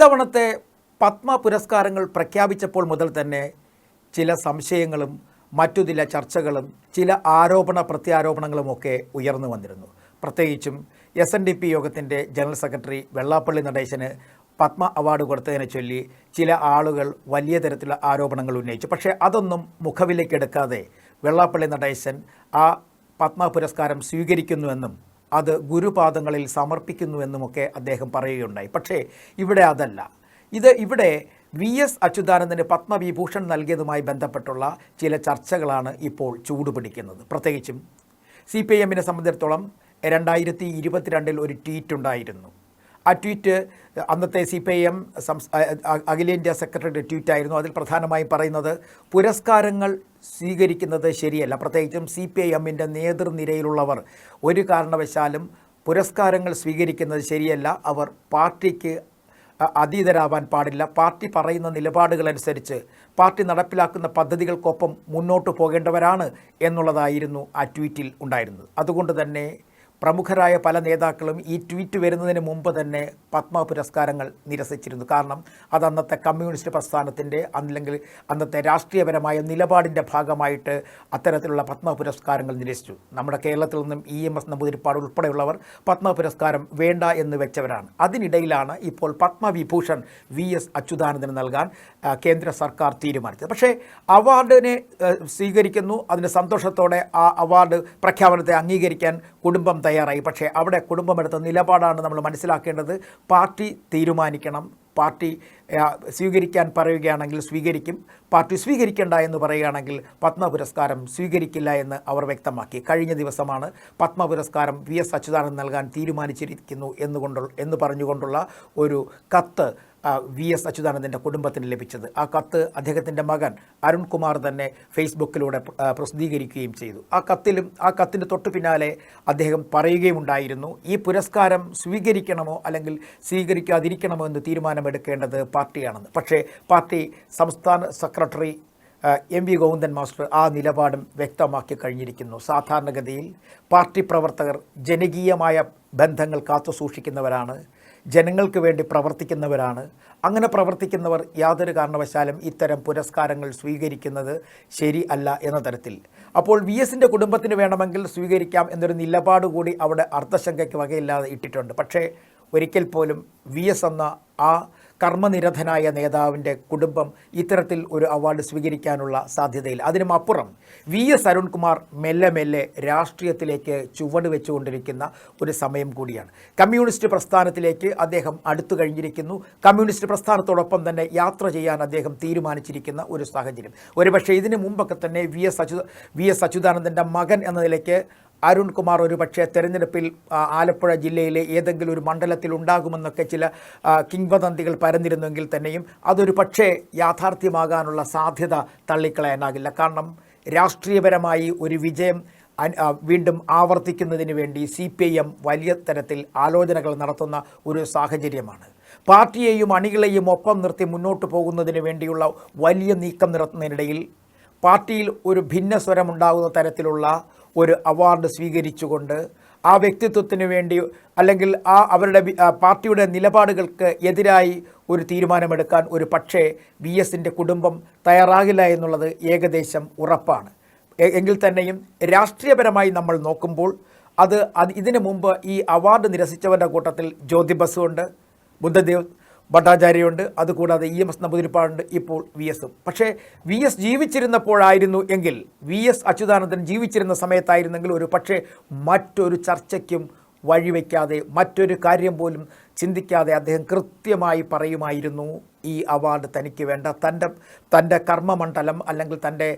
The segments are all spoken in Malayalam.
ഇത്തവണത്തെ പത്മ പുരസ്കാരങ്ങൾ പ്രഖ്യാപിച്ചപ്പോൾ മുതൽ തന്നെ ചില സംശയങ്ങളും മറ്റു ചില ചർച്ചകളും ചില ആരോപണ പ്രത്യാരോപണങ്ങളുമൊക്കെ ഉയർന്നു വന്നിരുന്നു. പ്രത്യേകിച്ചും എസ് എൻ ഡി പി യോഗത്തിന്റെ ജനറൽ സെക്രട്ടറി വെള്ളാപ്പള്ളി നടേശന് പത്മ അവാർഡ് കൊടുത്തതിനെ ചൊല്ലി ചില ആളുകൾ വലിയ തരത്തിലുള്ള ആരോപണങ്ങൾ ഉന്നയിച്ചു. പക്ഷേ അതൊന്നും മുഖവിലേക്കെടുക്കാതെ വെള്ളാപ്പള്ളി നടേശൻ ആ പത്മ പുരസ്കാരം സ്വീകരിക്കുന്നുവെന്നും അത് ഗുരുപാദങ്ങളിൽ സമർപ്പിക്കുന്നുവെന്നുമൊക്കെ അദ്ദേഹം പറയുകയുണ്ടായി. പക്ഷേ ഇവിടെ അതല്ല. ഇത് ഇവിടെ വി എസ് അച്യുതാനന്ദന് പത്മവിഭൂഷൺ നൽകിയതുമായി ബന്ധപ്പെട്ടുള്ള ചില ചർച്ചകളാണ് ഇപ്പോൾ ചൂടുപിടിക്കുന്നത്. പ്രത്യേകിച്ചും സി പി എമ്മിനെ സംബന്ധിച്ചിടത്തോളം രണ്ടായിരത്തി ഇരുപത്തിരണ്ടിൽ ഒരു ട്വീറ്റ് ഉണ്ടായിരുന്നു. ആ ട്വീറ്റ് അന്നത്തെ സി പി എം സംസ് അഖിലേന്ത്യാ സെക്രട്ടറിയുടെ ട്വീറ്റായിരുന്നു. അതിൽ പ്രധാനമായും പറയുന്നത് പുരസ്കാരങ്ങൾ സ്വീകരിക്കുന്നത് ശരിയല്ല. പ്രത്യേകിച്ചും സി പി ഐ എമ്മിന്റെ നേതൃനിരയിലുള്ളവർ ഒരു കാരണവശാലും പുരസ്കാരങ്ങൾ സ്വീകരിക്കുന്നത് ശരിയല്ല. അവർ പാർട്ടിക്ക് അതീതരാവാൻ പാടില്ല. പാർട്ടി പറയുന്ന നിലപാടുകളനുസരിച്ച് പാർട്ടി നടപ്പിലാക്കുന്ന പദ്ധതികൾക്കൊപ്പം മുന്നോട്ട് പോകേണ്ടവരാണ് എന്നുള്ളതായിരുന്നു ആ ട്വീറ്റിൽ ഉണ്ടായിരുന്നത്. അതുകൊണ്ട് തന്നെ പ്രമുഖരായ പല നേതാക്കളും ഈ ട്വീറ്റ് വരുന്നതിന് മുമ്പ് തന്നെ പത്മ പുരസ്കാരങ്ങൾ നിരസിച്ചിരുന്നു. കാരണം അത് അന്നത്തെ കമ്മ്യൂണിസ്റ്റ് പ്രസ്ഥാനത്തിന്റെ അല്ലെങ്കിൽ അന്നത്തെ രാഷ്ട്രീയപരമായ നിലപാടിന്റെ ഭാഗമായിട്ട് അത്തരത്തിലുള്ള പത്മ പുരസ്കാരങ്ങൾ നിരസിച്ചു. നമ്മുടെ കേരളത്തിൽ നിന്നും ഇ എം എസ് നമ്പൂതിരിപ്പാട് ഉൾപ്പെടെയുള്ളവർ പത്മ പുരസ്കാരം വേണ്ട എന്ന് വെച്ചവരാണ്. അതിനിടയിലാണ് ഇപ്പോൾ പത്മവിഭൂഷൺ വി എസ് അച്യുതാനന്ദന് നൽകാൻ കേന്ദ്ര സർക്കാർ തീരുമാനിച്ചത്. പക്ഷേ അവാർഡിനെ സ്വീകരിക്കുന്നു. അതിന് സന്തോഷത്തോടെ ആ അവാർഡ് പ്രഖ്യാപനത്തെ അംഗീകരിക്കാൻ കുടുംബം തയ്യാറായി. പക്ഷേ അവിടെ കുടുംബമെടുത്ത നിലപാടാണ് നമ്മൾ മനസ്സിലാക്കേണ്ടത്. പാർട്ടി തീരുമാനിക്കണം. പാർട്ടി സ്വീകരിക്കാൻ പറയുകയാണെങ്കിൽ സ്വീകരിക്കും. പാർട്ടി സ്വീകരിക്കേണ്ട എന്ന് പറയുകയാണെങ്കിൽ പത്മ പുരസ്കാരം സ്വീകരിക്കില്ല എന്ന് അവർ വ്യക്തമാക്കി. കഴിഞ്ഞ ദിവസമാണ് പത്മ പുരസ്കാരം വി എസ് അച്യുതാനന്ദൻ നൽകാൻ തീരുമാനിച്ചിരിക്കുന്നു എന്നുകൊണ്ടുള്ള എന്ന് പറഞ്ഞുകൊണ്ടുള്ള ഒരു കത്ത് വി എസ് അച്യുതാനന്ദന്റെ കുടുംബത്തിന് ലഭിച്ചത്. ആ കത്ത് അദ്ദേഹത്തിന്റെ മകൻ അരുൺകുമാർ തന്നെ ഫേസ്ബുക്കിലൂടെ പ്രസിദ്ധീകരിക്കുകയും ചെയ്തു. ആ കത്തിലും ആ കത്തിന്റെ തൊട്ടു പിന്നാലെ അദ്ദേഹം പറയുകയുമുണ്ടായിരുന്നു ഈ പുരസ്കാരം സ്വീകരിക്കണമോ അല്ലെങ്കിൽ സ്വീകരിക്കാതിരിക്കണമോ എന്ന് തീരുമാനമെടുക്കേണ്ടത് പാർട്ടിയാണെന്ന്. പക്ഷേ പാർട്ടി സംസ്ഥാന secretary M V Govindan master ആ നിലപാടും വ്യക്തമാക്കി കഴിഞ്ഞിരിക്കുന്നു. സാധാരണഗതിയിൽ പാർട്ടി പ്രവർത്തകർ ജനകീയമായ ബന്ധങ്ങൾ കാത്തു സൂക്ഷിക്കുന്നവരാണ് ജനങ്ങൾക്ക് വേണ്ടി പ്രവർത്തിക്കുന്നവരാണ്. അങ്ങനെ പ്രവർത്തിക്കുന്നവർ യാതൊരു കാരണവശാലും ഇത്തരം പുരസ്കാരങ്ങൾ സ്വീകരിക്കുന്നത് ശരി അല്ല എന്ന തരത്തിൽ. അപ്പോൾ വി എസിന്റെ കുടുംബത്തിന് വേണമെങ്കിൽ സ്വീകരിക്കാം എന്നൊരു നിലപാട് കൂടി അവിടെ അർത്ഥശങ്കയ്ക്ക് വകയില്ലാതെ ഇട്ടിട്ടുണ്ട്. പക്ഷേ ഒരിക്കൽ പോലും വി എസ് എന്ന ആ കർമ്മനിരതനായ നേതാവിന്റെ കുടുംബം ഇത്തരത്തിൽ ഒരു അവാർഡ് സ്വീകരിക്കാനുള്ള സാധ്യതയിൽ. അതിനും അപ്പുറം വി എസ് അരുൺകുമാർ മെല്ലെ മെല്ലെ രാഷ്ട്രീയത്തിലേക്ക് ചുവട് വെച്ചുകൊണ്ടിരിക്കുന്ന ഒരു സമയം കൂടിയാണ്. കമ്മ്യൂണിസ്റ്റ് പ്രസ്ഥാനത്തിലേക്ക് അദ്ദേഹം അടുത്തു കഴിഞ്ഞിരിക്കുന്നു. കമ്മ്യൂണിസ്റ്റ് പ്രസ്ഥാനത്തോടൊപ്പം തന്നെ യാത്ര ചെയ്യാൻ അദ്ദേഹം തീരുമാനിച്ചിരിക്കുന്ന ഒരു സാഹചര്യം. ഒരുപക്ഷെ ഇതിനു മുമ്പൊക്കെ തന്നെ വി എസ് അച്യു വി എസ് അച്യുതാനന്ദന്റെ മകൻ എന്ന നിലയ്ക്ക് അരുൺകുമാർ ഒരു പക്ഷേ തെരഞ്ഞെടുപ്പിൽ ആലപ്പുഴ ജില്ലയിലെ ഏതെങ്കിലും ഒരു മണ്ഡലത്തിൽ ഉണ്ടാകുമെന്നൊക്കെ ചില കിംവദന്തികൾ പരന്നിരുന്നെങ്കിൽ തന്നെയും അതൊരു പക്ഷേ യാഥാർത്ഥ്യമാകാനുള്ള സാധ്യത തള്ളിക്കളയാനാകില്ല. കാരണം രാഷ്ട്രീയപരമായി ഒരു വിജയം വീണ്ടും ആവർത്തിക്കുന്നതിന് വേണ്ടി സി പി ഐ എം വലിയ തരത്തിൽ ആലോചനകൾ നടത്തുന്ന ഒരു സാഹചര്യമാണ്. പാർട്ടിയെയും അണികളെയും ഒപ്പം നിർത്തി മുന്നോട്ട് പോകുന്നതിന് വേണ്ടിയുള്ള വലിയ നീക്കം നടത്തുന്നതിനിടയിൽ പാർട്ടിയിൽ ഒരു ഭിന്നസ്വരമുണ്ടാകുന്ന തരത്തിലുള്ള ഒരു അവാർഡ് സ്വീകരിച്ചുകൊണ്ട് ആ വ്യക്തിത്വത്തിന് വേണ്ടി അല്ലെങ്കിൽ ആ അവരുടെ പാർട്ടിയുടെ നിലപാടുകൾക്ക് എതിരായി ഒരു തീരുമാനമെടുക്കാൻ ഒരു പക്ഷേ വി എസിന്റെ കുടുംബം തയ്യാറാകില്ല എന്നുള്ളത് ഏകദേശം ഉറപ്പാണ്. എങ്കിൽ തന്നെയും രാഷ്ട്രീയപരമായി നമ്മൾ നോക്കുമ്പോൾ അത് അത് ഇതിനു മുമ്പ് ഈ അവാർഡ് നിരസിച്ചവരുടെ കൂട്ടത്തിൽ ജ്യോതി ബസുണ്ട് ബുദ്ധദേവ് ഭട്ടാചാര്യയുണ്ട് അതുകൂടാതെ ഇ എം എസ് നമ്പൂതിരിപ്പാടുണ്ട്. ഇപ്പോൾ വി എസും പക്ഷേ വി എസ് ജീവിച്ചിരുന്നപ്പോഴായിരുന്നു എങ്കിൽ വി എസ് അച്യുതാനന്ദൻ ജീവിച്ചിരുന്ന സമയത്തായിരുന്നെങ്കിൽ ഒരു പക്ഷേ മറ്റൊരു ചർച്ചയ്ക്കും വഴിവെക്കാതെ മറ്റൊരു കാര്യം പോലും ചിന്തിക്കാതെ അദ്ദേഹം കൃത്യമായി പറയുമായിരുന്നു ഈ അവാർഡ് തനിക്ക് വേണ്ട. തന്റെ തന്റെ കർമ്മമണ്ഡലം അല്ലെങ്കിൽ തന്റെ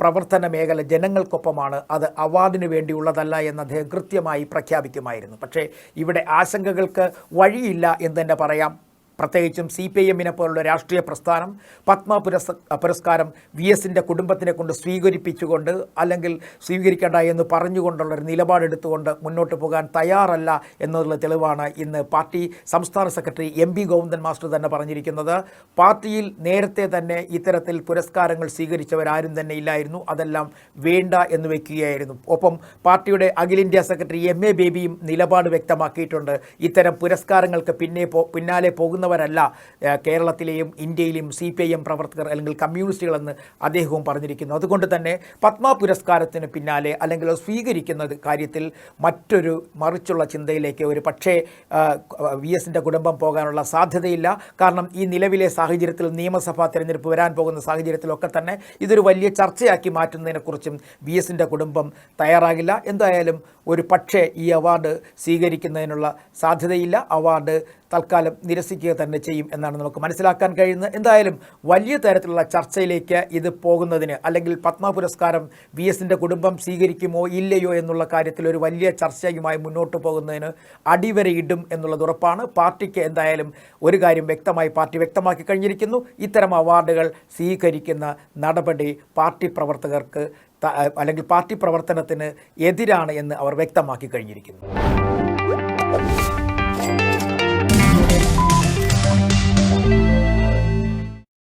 പ്രവർത്തന മേഖല ജനങ്ങൾക്കൊപ്പമാണ്. അത് അവാർഡിന് വേണ്ടിയുള്ളതല്ല എന്ന് അദ്ദേഹം കൃത്യമായി പ്രഖ്യാപിക്കുമായിരുന്നു. പക്ഷേ ഇവിടെ ആശങ്കകൾക്ക് വഴിയില്ല എന്ന് തന്നെ പറയാം. പ്രത്യേകിച്ചും സി പി ഐ എമ്മിനെ പോലുള്ള രാഷ്ട്രീയ പ്രസ്ഥാനം പത്മ പുരസ് പുരസ്കാരം വി എസിന്റെ കുടുംബത്തിനെ കൊണ്ട് സ്വീകരിപ്പിച്ചുകൊണ്ട് അല്ലെങ്കിൽ സ്വീകരിക്കേണ്ട എന്ന് പറഞ്ഞുകൊണ്ടുള്ള ഒരു നിലപാടെടുത്തുകൊണ്ട് മുന്നോട്ട് പോകാൻ തയ്യാറല്ല എന്നുള്ള തെളിവാണ് ഇന്ന് പാർട്ടി സംസ്ഥാന secretary M P Govindan master തന്നെ പറഞ്ഞിരിക്കുന്നത്. പാർട്ടിയിൽ നേരത്തെ തന്നെ ഇത്തരത്തിൽ പുരസ്കാരങ്ങൾ സ്വീകരിച്ചവരാരും തന്നെ ഇല്ലായിരുന്നു. അതെല്ലാം വേണ്ട എന്ന് വയ്ക്കുകയായിരുന്നു ഒപ്പം പാർട്ടിയുടെ അഖിലേന്ത്യാ സെക്രട്ടറി എം എ ബേബിയും നിലപാട് വ്യക്തമാക്കിയിട്ടുണ്ട്. ഇത്തരം പുരസ്കാരങ്ങൾക്ക് പിന്നെ പിന്നാലെ പോകുന്ന അറിയാവുന്നവരല്ല ഏഹ്, കേരളത്തിലെയും ഇന്ത്യയിലെയും സി പി ഐ എം പ്രവർത്തകർ അല്ലെങ്കിൽ കമ്മ്യൂണിസ്റ്റുകളെന്ന് അദ്ദേഹവും പറഞ്ഞിരിക്കുന്നു. അതുകൊണ്ട് തന്നെ പത്മ പുരസ്കാരത്തിന് പിന്നാലെ അല്ലെങ്കിൽ സ്വീകരിക്കുന്ന കാര്യത്തിൽ മറ്റൊരു മറിച്ചുള്ള ചിന്തയിലേക്ക് ഒരു പക്ഷേ വി എസിന്റെ കുടുംബം പോകാനുള്ള സാധ്യതയില്ല. കാരണം ഈ നിലവിലെ സാഹചര്യത്തിൽ നിയമസഭാ തിരഞ്ഞെടുപ്പ് വരാൻ പോകുന്ന സാഹചര്യത്തിലൊക്കെ തന്നെ ഇതൊരു വലിയ ചർച്ചയാക്കി മാറ്റുന്നതിനെക്കുറിച്ചും വി എസിന്റെ കുടുംബം തയ്യാറാകില്ല. എന്തായാലും ഒരു പക്ഷേ ഈ അവാർഡ് സ്വീകരിക്കുന്നതിനുള്ള സാധ്യതയില്ല. അവാർഡ് തൽക്കാലം നിരസിക്കുക തന്നെ ചെയ്യും എന്നാണ് നമുക്ക് മനസ്സിലാക്കാൻ കഴിയുന്നത്. എന്തായാലും വലിയ തരത്തിലുള്ള ചർച്ചയിലേക്ക് ഇത് പോകുന്നതിന് അല്ലെങ്കിൽ പത്മ പുരസ്കാരം വി എസിന്റെ കുടുംബം സ്വീകരിക്കുമോ ഇല്ലയോ എന്നുള്ള കാര്യത്തിൽ ഒരു വലിയ ചർച്ചയുമായി മുന്നോട്ട് പോകുന്നതിന് അടിവരയിടും എന്നുള്ളത് ഉറപ്പാണ്. പാർട്ടിക്ക് എന്തായാലും ഒരു കാര്യം വ്യക്തമായി പാർട്ടി വ്യക്തമാക്കി കഴിഞ്ഞിരിക്കുന്നു. ഇത്തരം അവാർഡുകൾ സ്വീകരിക്കുന്ന നടപടി പാർട്ടി പ്രവർത്തകർക്ക് അല്ലെങ്കിൽ പാർട്ടി പ്രവർത്തനത്തിന് എതിരാണ് എന്ന് അവർ വ്യക്തമാക്കി കഴിഞ്ഞിരിക്കുന്നു.